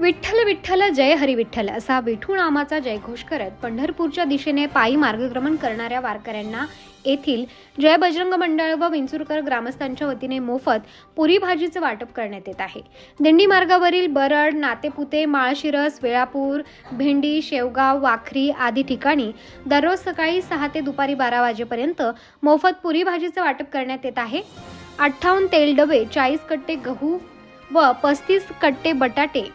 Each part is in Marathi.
विठ्ठल विठ्ठल जय हरी विठ्ठल असा विठू नामाचा जयघोष करत पंढरपूरच्या दिशेने पायी मार्गक्रमण करणाऱ्या वारकऱ्यांना येथील जय बजरंग मंडळ व विंचुरकर ग्रामस्थांच्या वतीने मोफत पुरी भाजीचं वाटप करण्यात येत आहे. दिंडी मार्गावरील बरड नातेपुते माळशिरस वेळापूर भेंडी शेवगाव वाखरी आदी ठिकाणी दररोज सकाळी सहा ते दुपारी बारा वाजेपर्यंत मोफत पुरी भाजीचं वाटप करण्यात येत आहे. अठ्ठावन्न तेल डबे चाळीस कट्टे गहू व पस्तीस कट्टे बटाटे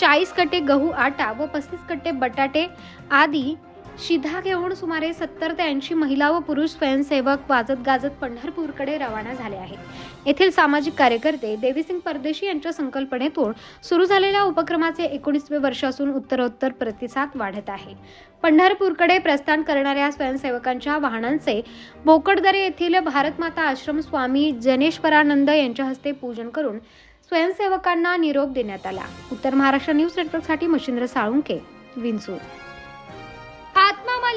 चाळीस कट्टे गहू आटा व पस्तीस कट्टे बटाटे आदी शिधा घेऊन सुमारे सत्तर ते ऐंशी महिला व पुरुष स्वयंसेवक वाजत गाजत पंढरपूरकडे रवाना झाले आहेत. येथील सामाजिक कार्यकर्ते देवीसिंग परदेशी यांच्या संकल्पनेतून सुरू झालेल्या उपक्रमाचे एकोणीसवे वर्ष असून उत्तरोत्तर प्रतिसाद वाढत आहे. पंढरपूरकडे प्रस्थान करणाऱ्या स्वयंसेवकांच्या वाहनांचे बोकडदरे येथील भारतमाता आश्रम स्वामी जनेश्वरानंद यांच्या हस्ते पूजन करून स्वयंसेवकांना निरोप देण्यात आला. उत्तर महाराष्ट्र न्यूज नेटवर्कसाठी मशिंद्र साळुंके विंचूर.